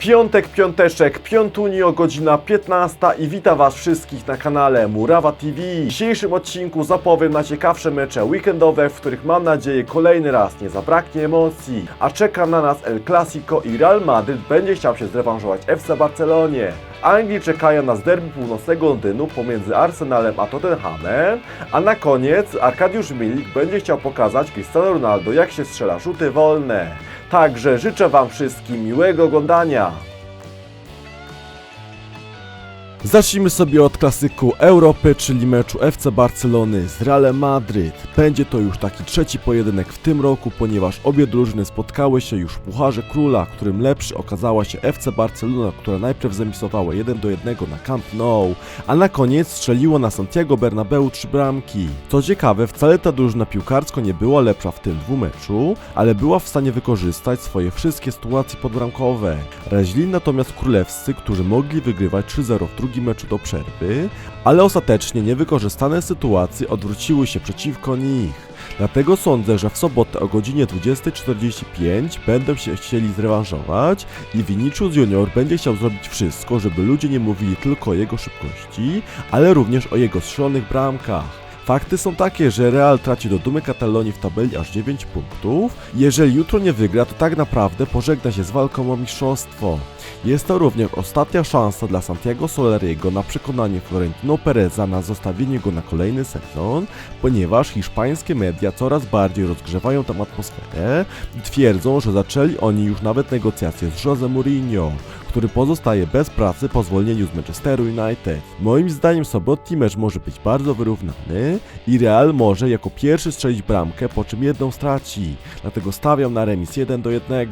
Piątek, piąteczek, piątunio, godzina 15 i witam Was wszystkich na kanale Murawa TV. W dzisiejszym odcinku zapowiem na ciekawsze mecze weekendowe, w których mam nadzieję kolejny raz nie zabraknie emocji. A czeka na nas El Clasico i Real Madrid będzie chciał się zrewanżować FC Barcelonie. Anglii czekają nas derby północnego Londynu pomiędzy Arsenalem a Tottenhamem, a na koniec Arkadiusz Milik będzie chciał pokazać Cristiano Ronaldo jak się strzela rzuty wolne. Także życzę Wam wszystkim miłego oglądania. Zacznijmy sobie od klasyku Europy, czyli meczu FC Barcelony z Realem Madryt. Będzie to już taki trzeci pojedynek w tym roku, ponieważ obie drużyny spotkały się już w Pucharze Króla, którym lepszy okazała się FC Barcelona, która najpierw zemisowała 1 do 1 na Camp Nou, a na koniec strzeliło na Santiago Bernabeu trzy bramki. Co ciekawe, wcale ta drużyna piłkarsko nie była lepsza w tym dwumeczu, ale była w stanie wykorzystać swoje wszystkie sytuacje podbramkowe. Raźli natomiast królewscy, którzy mogli wygrywać 3-0 w drugim meczu do przerwy, ale ostatecznie niewykorzystane sytuacje odwróciły się przeciwko nich. Dlatego sądzę, że w sobotę o godzinie 20.45 będą się chcieli zrewanżować i Vinicius Junior będzie chciał zrobić wszystko, żeby ludzie nie mówili tylko o jego szybkości, ale również o jego strzelonych bramkach. Fakty są takie, że Real traci do dumy Katalonii w tabeli aż 9 punktów. Jeżeli jutro nie wygra, to tak naprawdę pożegna się z walką o mistrzostwo. Jest to również ostatnia szansa dla Santiago Solariego na przekonanie Florentino Pereza na zostawienie go na kolejny sezon, ponieważ hiszpańskie media coraz bardziej rozgrzewają tam atmosferę i twierdzą, że zaczęli oni już nawet negocjacje z Jose Mourinho, który pozostaje bez pracy po zwolnieniu z Manchesteru United. Moim zdaniem sobotni mecz może być bardzo wyrównany i Real może jako pierwszy strzelić bramkę, po czym jedną straci, dlatego stawiam na remis 1 do 1.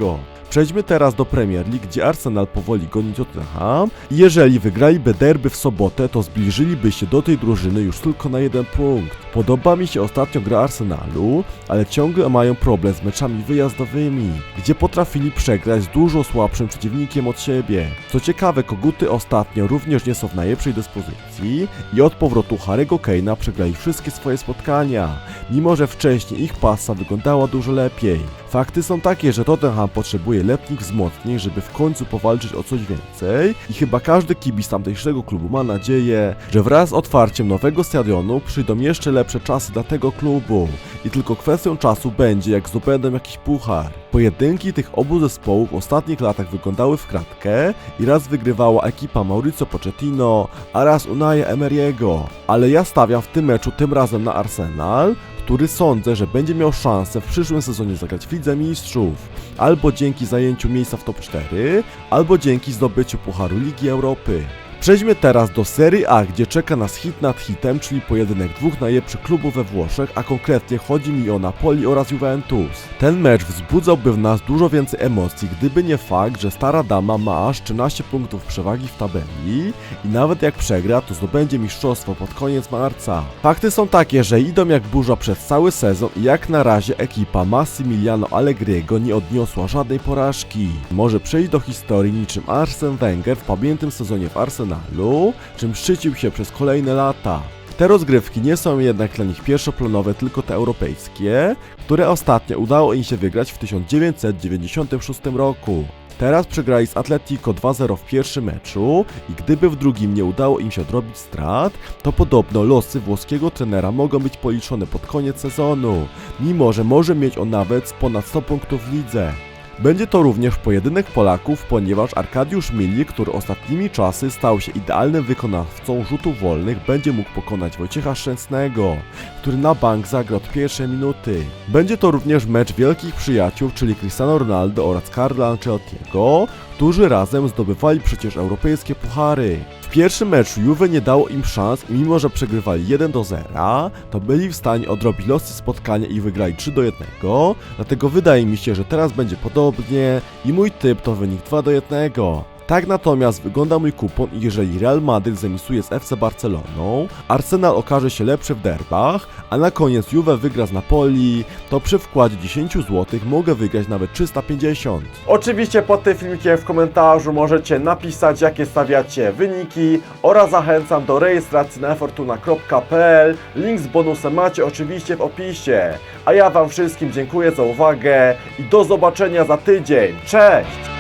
Przejdźmy teraz do Premier League, gdzie Arsenal powoli goni Tottenham i jeżeli wygraliby derby w sobotę, to zbliżyliby się do tej drużyny już tylko na jeden punkt. Podoba mi się ostatnio gra Arsenalu, ale ciągle mają problem z meczami wyjazdowymi, gdzie potrafili przegrać z dużo słabszym przeciwnikiem od siebie. Co ciekawe, koguty ostatnio również nie są w najlepszej dyspozycji i od powrotu Harry'ego Kane'a przegrali wszystkie swoje spotkania, mimo że wcześniej ich pasa wyglądała dużo lepiej. Fakty są takie, że Tottenham potrzebuje letnich wzmocnień, żeby w końcu powalczyć o coś więcej i chyba każdy kibic tamtejszego klubu ma nadzieję, że wraz z otwarciem nowego stadionu przyjdą jeszcze lepsze czasy dla tego klubu i tylko kwestią czasu będzie jak zdobędą jakiś puchar. Pojedynki tych obu zespołów w ostatnich latach wyglądały w kratkę i raz wygrywała ekipa Mauricio Pochettino, a raz Unai Emery'ego, ale ja stawiam w tym meczu tym razem na Arsenal, który sądzę, że będzie miał szansę w przyszłym sezonie zagrać w Lidze Mistrzów, albo dzięki zajęciu miejsca w top 4, albo dzięki zdobyciu Pucharu Ligi Europy. Przejdźmy teraz do Serie A, gdzie czeka nas hit nad hitem, czyli pojedynek dwóch najlepszych klubów we Włoszech, a konkretnie chodzi mi o Napoli oraz Juventus. Ten mecz wzbudzałby w nas dużo więcej emocji, gdyby nie fakt, że stara dama ma aż 13 punktów przewagi w tabeli i nawet jak przegra, to zdobędzie mistrzostwo pod koniec marca. Fakty są takie, że idą jak burza przez cały sezon i jak na razie ekipa Massimiliano Allegriego nie odniosła żadnej porażki. Może przejść do historii niczym Arsene Wenger w pamiętnym sezonie w Czym szczycił się przez kolejne lata. Te rozgrywki nie są jednak dla nich pierwszoplanowe, tylko te europejskie, które ostatnio udało im się wygrać w 1996 roku. Teraz przegrali z Atletico 2-0 w pierwszym meczu i gdyby w drugim nie udało im się odrobić strat, to podobno losy włoskiego trenera mogą być policzone pod koniec sezonu, mimo że może mieć on nawet ponad 100 punktów w lidze. Będzie to również pojedynek Polaków, ponieważ Arkadiusz Milik, który ostatnimi czasy stał się idealnym wykonawcą rzutów wolnych, będzie mógł pokonać Wojciecha Szczęsnego, który na bank zagra od pierwszej minuty. Będzie to również mecz wielkich przyjaciół, czyli Cristiano Ronaldo oraz Carlo Ancelottiego, którzy razem zdobywali przecież europejskie puchary. W pierwszym meczu Juve nie dało im szans i mimo, że przegrywali 1 do 0, to byli w stanie odrobić losy spotkania i wygrali 3 do 1, dlatego wydaje mi się, że teraz będzie podobnie i mój typ to wynik 2 do 1. Tak natomiast wygląda mój kupon i jeżeli Real Madrid zemisuje z FC Barceloną, Arsenal okaże się lepszy w derbach, a na koniec Juve wygra z Napoli, to przy wkładzie 10 zł mogę wygrać nawet 350. Oczywiście pod tym filmikiem w komentarzu możecie napisać jakie stawiacie wyniki oraz zachęcam do rejestracji na fortuna.pl. Link z bonusem macie oczywiście w opisie. A ja wam wszystkim dziękuję za uwagę i do zobaczenia za tydzień. Cześć!